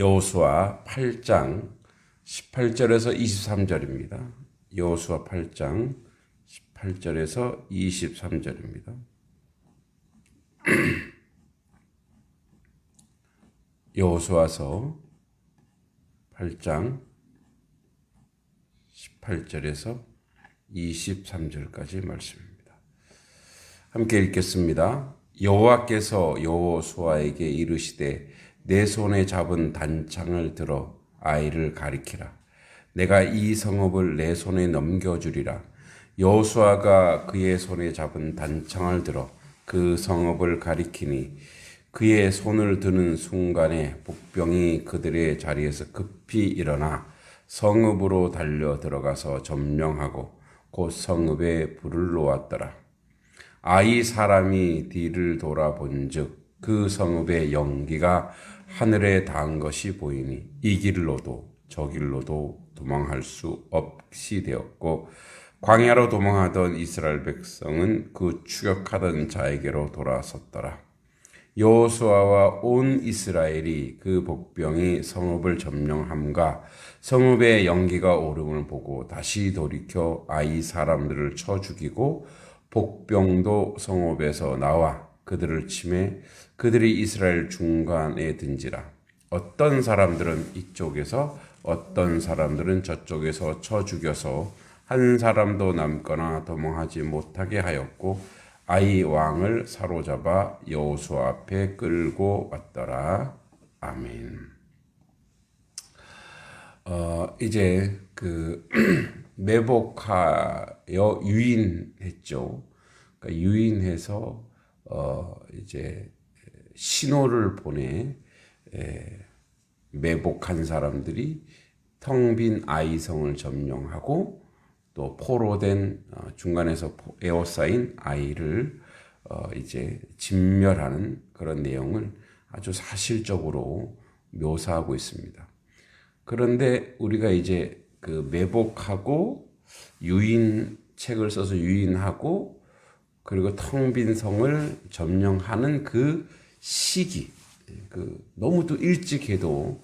여호수아 8장 18절에서 23절입니다. 여호수아 8장 18절에서 23절입니다. 여호수아서 8장 18절에서 23절까지 말씀입니다. 함께 읽겠습니다. 여호와께서 여호수아에게 이르시되 내 손에 잡은 단창을 들어 아이를 가리키라. 내가 이 성읍을 내 손에 넘겨주리라. 여호수아가 그의 손에 잡은 단창을 들어 그 성읍을 가리키니 그의 손을 드는 순간에 복병이 그들의 자리에서 급히 일어나 성읍으로 달려 들어가서 점령하고 곧 성읍에 불을 놓았더라. 아이 사람이 뒤를 돌아본즉 그 성읍의 연기가 하늘에 닿은 것이 보이니 이 길로도 저 길로도 도망할 수 없이 되었고 광야로 도망하던 이스라엘 백성은 그 추격하던 자에게로 돌아섰더라. 여호수아와 온 이스라엘이 그 복병이 성읍을 점령함과 성읍의 연기가 오름을 보고 다시 돌이켜 아이 사람들을 쳐 죽이고 복병도 성읍에서 나와 그들을 침해 그들이 이스라엘 중간에 든지라 어떤 사람들은 이쪽에서 어떤 사람들은 저쪽에서 쳐 죽여서 한 사람도 남거나 도망하지 못하게 하였고 아이 왕을 사로잡아 여호수 앞에 끌고 왔더라. 아멘. 어, 이제 그 매복하여 유인했죠. 그러니까 유인해서 어, 이제 신호를 보내 에, 매복한 사람들이 텅 빈 아이성을 점령하고 또 포로된 어, 중간에서 에워싸인 아이를 어, 이제 진멸하는 그런 내용을 아주 사실적으로 묘사하고 있습니다. 그런데 우리가 이제 그 매복하고 유인 책을 써서 유인하고 그리고 텅 빈 성을 점령하는 그 시기 그 너무 또 일찍 해도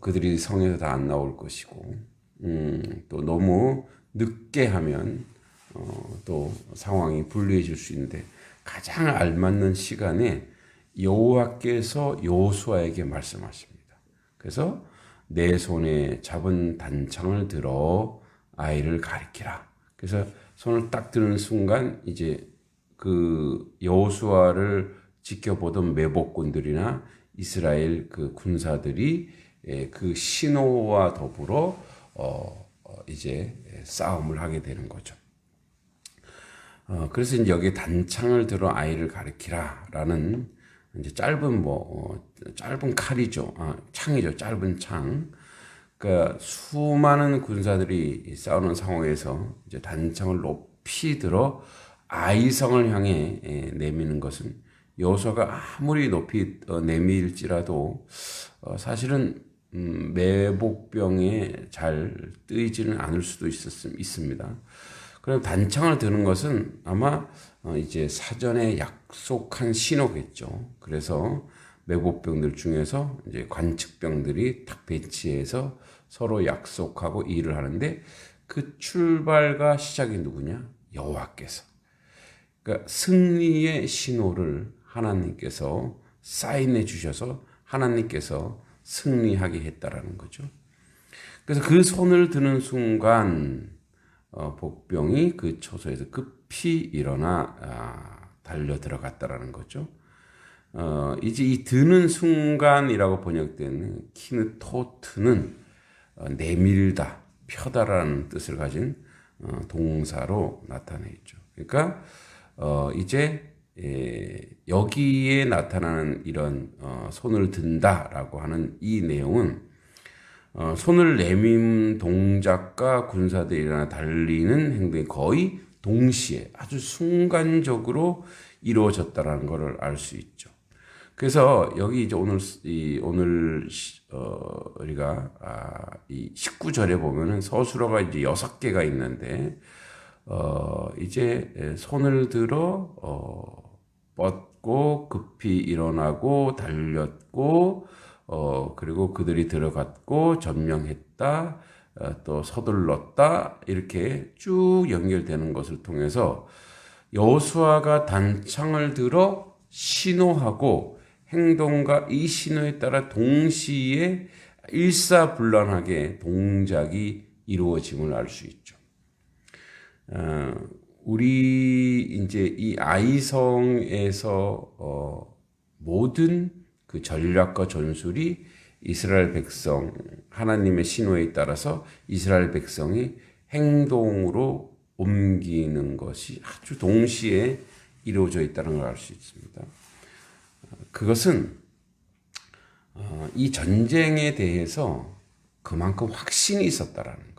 그들이 성에서 다 안 나올 것이고 음, 또 너무 늦게 하면 어, 또 상황이 불리해질 수 있는데 가장 알맞는 시간에 여호와께서 여호수아에게 말씀하십니다. 그래서 내 손에 잡은 단창을 들어 아이를 가리키라. 그래서 손을 딱 드는 순간 이제 그 여호수아를 지켜보던 매복군들이나 이스라엘 그 군사들이 예, 그 신호와 더불어 어 이제 싸움을 하게 되는 거죠. 어 그래서 이제 여기 단창을 들어 아이를 가리키라라는 이제 짧은 뭐 어, 짧은 칼이죠. 아, 창이죠. 짧은 창. 그러니까 수많은 군사들이 싸우는 상황에서 이제 단창을 높이 들어 아이성을 향해 예, 내미는 것은 여호수아가 아무리 높이 어, 내밀지라도 어, 사실은 음, 매복병에 잘 뜨이지는 않을 수도 있었, 있습니다. 그럼 단창을 드는 것은 아마 어, 이제 사전에 약속한 신호겠죠. 그래서 매복병들 중에서 이제 관측병들이 딱 배치해서 서로 약속하고 일을 하는데 그 출발과 시작이 누구냐? 여호와께서. 그러니까 승리의 신호를 하나님께서 사인해 주셔서 하나님께서 승리하게 했다라는 거죠. 그래서 그 손을 드는 순간 어, 복병이 그 초소에서 급히 일어나 아, 달려 들어갔다라는 거죠. 어, 이제 이 드는 순간이라고 번역되는 키누토트는 어, 내밀다, 펴다라는 뜻을 가진 어, 동사로 나타내 있죠. 그러니까 어, 이제 예, 여기에 나타나는 이런 어, 손을 든다라고 하는 이 내용은 어, 손을 내민 동작과 군사들이나 달리는 행동이 거의 동시에 아주 순간적으로 이루어졌다라는 것을 알 수 있죠. 그래서 여기 이제 오늘 이 오늘 어 우리가 아, 이 19절에 보면은 서술어가 이제 여섯 개가 있는데 어 이제 손을 들어 어 뻗고 급히 일어나고 달렸고 어, 그리고 그들이 들어갔고 점령했다, 어, 또 서둘렀다 이렇게 쭉 연결되는 것을 통해서 여호수아가 단창을 들어 신호하고 행동과 이 신호에 따라 동시에 일사불란하게 동작이 이루어짐을 알 수 있죠. 어, 우리 이제 이 아이성에서 어, 모든 그 전략과 전술이 이스라엘 백성 하나님의 신호에 따라서 이스라엘 백성이 행동으로 옮기는 것이 아주 동시에 이루어져 있다는 걸 알 수 있습니다. 그것은 어, 이 전쟁에 대해서 그만큼 확신이 있었다라는.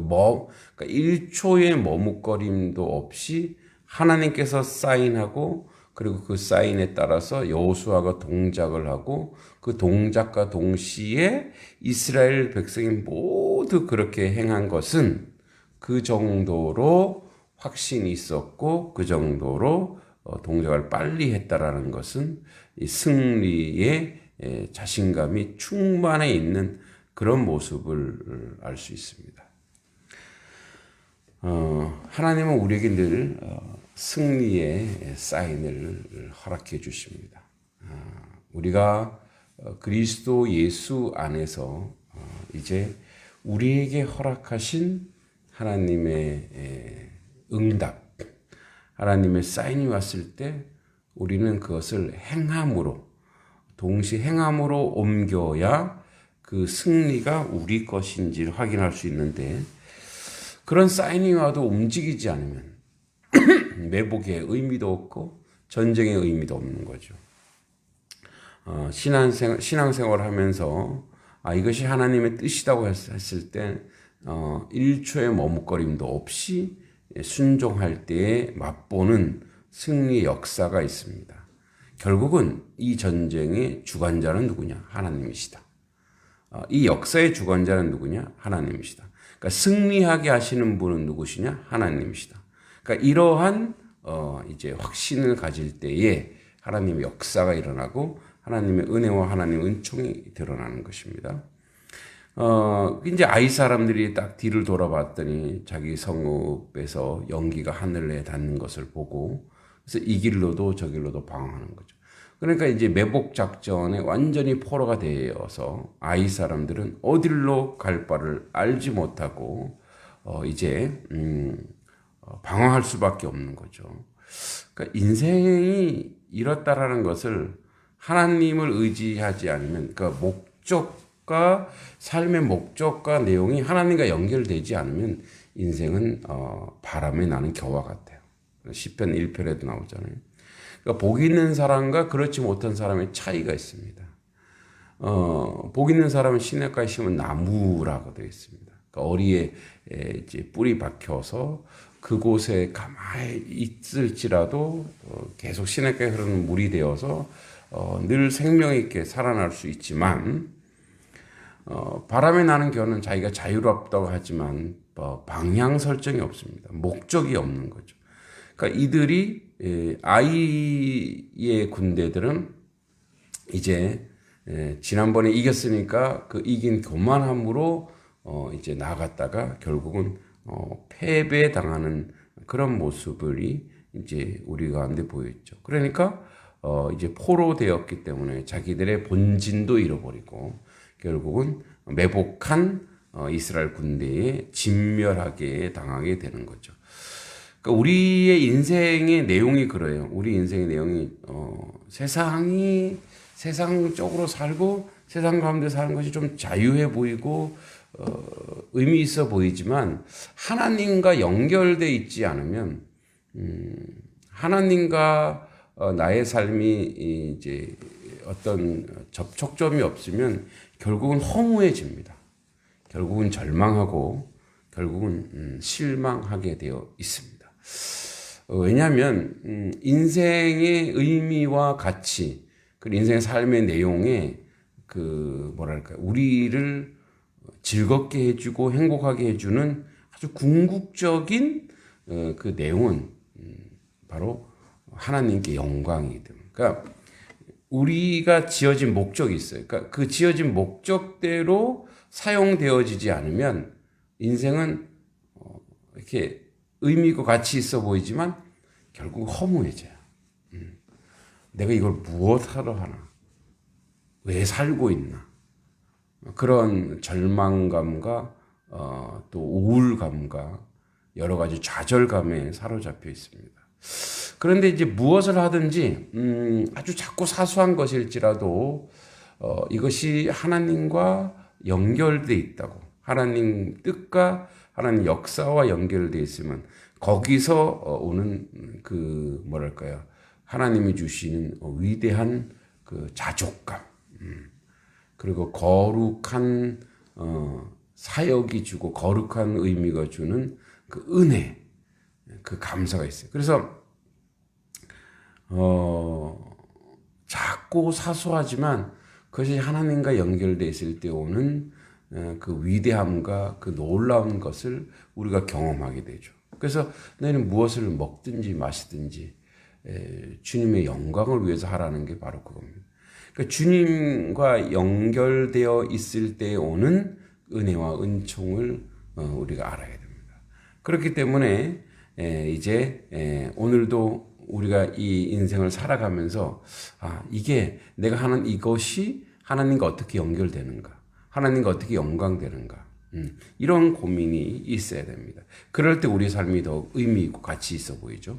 뭐, 그러니까 1초의 머뭇거림도 없이 하나님께서 사인하고 그리고 그 사인에 따라서 여호수아가 동작을 하고 그 동작과 동시에 이스라엘 백성이 모두 그렇게 행한 것은 그 정도로 확신이 있었고 그 정도로 어, 동작을 빨리 했다라는 것은 이 승리의 자신감이 충만해 있는 그런 모습을 알 수 있습니다. 어, 하나님은 우리에게 늘 어, 승리의 사인을 허락해 주십니다. 아, 우리가 어, 그리스도 예수 안에서 어, 이제 우리에게 허락하신 하나님의 응답, 하나님의 사인이 왔을 때 우리는 그것을 행함으로, 동시 행함으로 옮겨야 그 승리가 우리 것인지를 확인할 수 있는데 그런 사인이 와도 움직이지 않으면 매복의 의미도 없고 전쟁의 의미도 없는 거죠. 어, 신앙생활, 신앙생활 하면서 아, 이것이 하나님의 뜻이라고 했을 때 어, 1초의 머뭇거림도 없이 순종할 때에 맛보는 승리 역사가 있습니다. 결국은 이 전쟁의 주관자는 누구냐? 하나님이시다. 어, 이 역사의 주관자는 누구냐? 하나님이시다. 그러니까 승리하게 하시는 분은 누구시냐? 하나님이시다. 그러니까 이러한 어 이제 확신을 가질 때에 하나님의 역사가 일어나고 하나님의 은혜와 하나님의 은총이 드러나는 것입니다. 어, 이제 아이 사람들이 딱 뒤를 돌아봤더니 자기 성읍에서 연기가 하늘에 닿는 것을 보고 그래서 이 길로도 저 길로도 방황하는 거죠. 그러니까 이제 매복 작전에 완전히 포로가 되어서 아이 사람들은 어디로 갈 바를 알지 못하고 어, 이제 음, 어, 방황할 수밖에 없는 거죠. 그러니까 인생이 이렇다라는 것을 하나님을 의지하지 않으면 그러니까 목적과 삶의 목적과 내용이 하나님과 연결되지 않으면 인생은 어, 바람에 나는 겨와 같아요. 시편 1편에도 나오잖아요. 그러니까 복 있는 사람과 그렇지 못한 사람의 차이가 있습니다. 어, 복 있는 사람은 시냇가에 심은 나무라고 되어 있습니다. 그러니까 어리에 이제 뿌리 박혀서 그곳에 가만히 있을지라도 어, 계속 시냇가에 흐르는 물이 되어서 어, 늘 생명 있게 살아날 수 있지만 어, 바람에 나는 겨는 자기가 자유롭다고 하지만 방향 설정이 없습니다. 목적이 없는 거죠. 그러니까 이들이 아이의 군대들은 이제 지난번에 이겼으니까 그 이긴 교만함으로 이제 나갔다가 결국은 어, 패배 당하는 그런 모습이 이제 우리 가운데 보였죠. 그러니까 어, 이제 포로 되었기 때문에 자기들의 본진도 잃어버리고 결국은 매복한 어, 이스라엘 군대에 진멸하게 당하게 되는 거죠. 그러니까 우리의 인생의 내용이 그래요. 우리 인생의 내용이 어, 세상이 세상적으로 살고 세상 가운데 사는 것이 좀 자유해 보이고 어, 의미 있어 보이지만 하나님과 연결돼 있지 않으면 음, 하나님과 어, 나의 삶이 이제 어떤 접촉점이 없으면 결국은 허무해집니다. 결국은 절망하고 결국은 음, 실망하게 되어 있습니다. 어, 왜냐하면 음, 인생의 의미와 가치, 그 인생의 삶의 내용에 그 뭐랄까 우리를 즐겁게 해주고 행복하게 해주는 아주 궁극적인 어, 그 내용은 음, 바로 하나님께 영광이기 때문에. 그러니까 우리가 지어진 목적이 있어요. 그러니까 그 지어진 목적대로 사용되어지지 않으면 인생은 어, 이렇게 의미 있고 가치 있어 보이지만 결국 허무해져요. 음. 내가 이걸 무엇하러 하나? 왜 살고 있나? 그런 절망감과 어, 또 우울감과 여러 가지 좌절감에 사로잡혀 있습니다. 그런데 이제 무엇을 하든지 음, 아주 작고 사소한 것일지라도 어, 이것이 하나님과 연결돼 있다고 하나님 뜻과 하나님 역사와 연결돼 있으면 거기서 어, 오는 그 뭐랄까요 하나님이 주시는 위대한 그 자족감 음, 그리고 거룩한 어, 사역이 주고 거룩한 의미가 주는 그 은혜 그 감사가 있어요. 그래서 어, 작고 사소하지만 그것이 하나님과 연결되어 있을 때 오는 어, 그 위대함과 그 놀라운 것을 우리가 경험하게 되죠. 그래서 너희는 무엇을 먹든지 마시든지 주님의 영광을 위해서 하라는 게 바로 그겁니다. 그러니까 주님과 연결되어 있을 때 오는 은혜와 은총을 어, 우리가 알아야 됩니다. 그렇기 때문에 이제 오늘도 우리가 이 인생을 살아가면서 아 이게 내가 하는 이것이 하나님과 어떻게 연결되는가, 하나님과 어떻게 영광되는가, 음, 이런 고민이 있어야 됩니다. 그럴 때 우리 삶이 더 의미 있고 가치 있어 보이죠.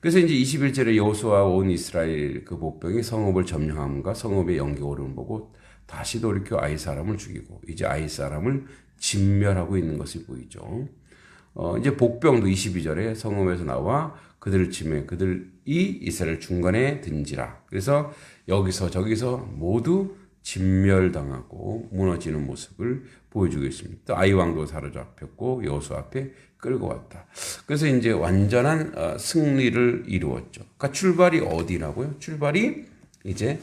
그래서 이제 21절에 여호수아 온 이스라엘 그 복병이 성읍을 점령함과 성읍의 연결을 보고 다시 돌이켜 아이 사람을 죽이고 이제 아이 사람을 진멸하고 있는 것이 보이죠. 어, 이제 복병도 22절에 성읍에서 나와 그들을 치매 그들이 이스라엘 중간에 든지라. 그래서 여기서 저기서 모두 진멸당하고 무너지는 모습을 보여주고 있습니다. 또 아이 왕도 사로잡혔고 여수 앞에 끌고 왔다. 그래서 이제 완전한 어, 승리를 이루었죠. 그러니까 출발이 어디라고요? 출발이 이제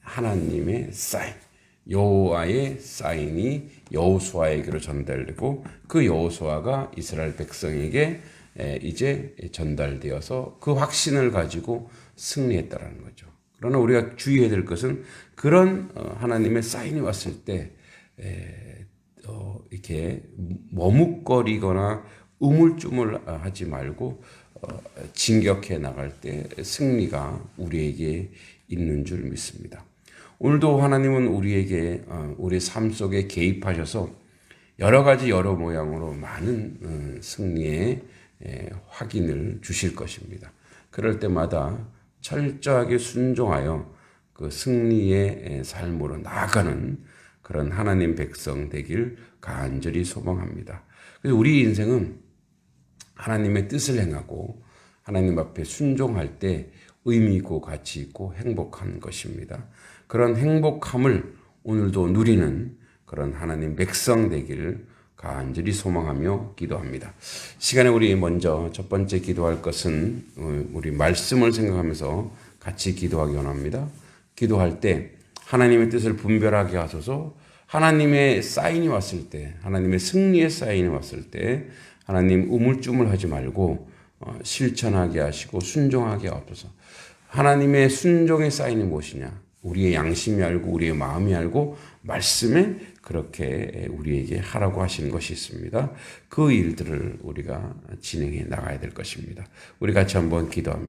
하나님의 사인, 여호와의 사인이 여호수아에게로 전달되고 그 여호수아가 이스라엘 백성에게 이제 전달되어서 그 확신을 가지고 승리했다라는 거죠. 그러나 우리가 주의해야 될 것은 그런 어, 하나님의 사인이 왔을 때 어, 이렇게 머뭇거리거나 우물쭈물하지 말고 어, 진격해 나갈 때 승리가 우리에게 있는 줄 믿습니다. 오늘도 하나님은 우리에게 우리 삶 속에 개입하셔서 여러 가지 여러 모양으로 많은 승리의 확인을 주실 것입니다. 그럴 때마다 철저하게 순종하여 그 승리의 삶으로 나아가는 그런 하나님 백성 되길 간절히 소망합니다. 그래서 우리 인생은 하나님의 뜻을 행하고 하나님 앞에 순종할 때 의미 있고 가치 있고 행복한 것입니다. 그런 행복함을 오늘도 누리는 그런 하나님 백성 되기를 간절히 소망하며 기도합니다. 시간에 우리 먼저 첫 번째 기도할 것은 어, 우리 말씀을 생각하면서 같이 기도하기 원합니다. 기도할 때 하나님의 뜻을 분별하게 하소서 하나님의 사인이 왔을 때, 하나님의 승리의 사인이 왔을 때 하나님 우물쭈물하지 말고 어, 실천하게 하시고 순종하게 하옵소서. 하나님의 순종의 사인이 무엇이냐? 우리의 양심이 알고 우리의 마음이 알고 말씀에 그렇게 우리에게 하라고 하시는 것이 있습니다. 그 일들을 우리가 진행해 나가야 될 것입니다. 우리 같이 한번 기도합니다.